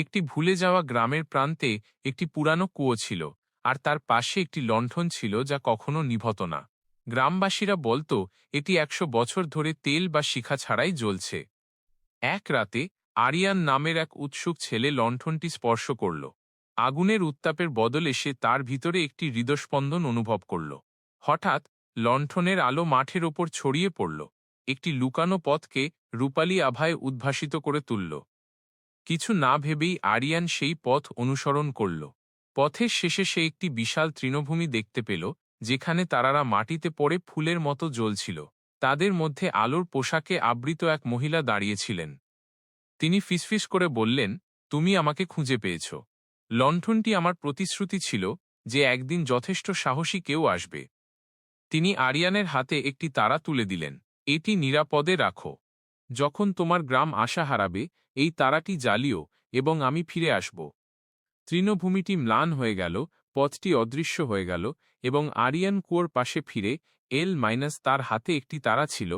একটি ভুলে যাওয়া গ্রামের প্রান্তে একটি পুরানো কুয়ো ছিল, আর তার পাশে একটি লণ্ঠন ছিল যা কখনো নিভত না। গ্রামবাসীরা বলতো, এটি একশো বছর ধরে তেল বা শিখা ছাড়াই জ্বলছে। এক রাতে, আরিয়ান নামের এক উৎসুক ছেলে লণ্ঠনটি স্পর্শ করল। আগুনের উত্তাপের বদলে সে তার ভিতরে একটি হৃদস্পন্দন অনুভব করল। হঠাৎ, লণ্ঠনের আলো মাঠের ওপর ছড়িয়ে পড়ল। একটি লুকানো পথকে রূপালী আভায় উদ্ভাসিত করে তুলল। কিছু না ভেবেই আরিয়ান সেই পথ অনুসরণ করল। পথের শেষে সে একটি বিশাল তৃণভূমি দেখতে পেল, যেখানে তারারা মাটিতে পড়ে ফুলের মতো জ্বলছিল। তাদের মধ্যে আলোর পোশাকে আবৃত এক মহিলা দাঁড়িয়েছিলেন। তিনি ফিসফিস করে বললেন, তুমি আমাকে খুঁজে পেয়েছ। লণ্ঠনটি আমার প্রতিশ্রুতি ছিল যে একদিন যথেষ্ট সাহসী কেউ আসবে। তিনি আরিয়ানের হাতে একটি তারা তুলে দিলেন, এটি নিরাপদে রাখো। যখন তোমার গ্রাম আশা হারাবে এই তারাটি জ্বালিও, এবং আমি ফিরে আসব। তৃণভূমিটি ম্লান হয়ে গেল, পথটি অদৃশ্য হয়ে গেল, এবং আরিয়ান কুয়োর পাশে ফিরে, এল মাইনাস তার হাতে একটি তারা ছিল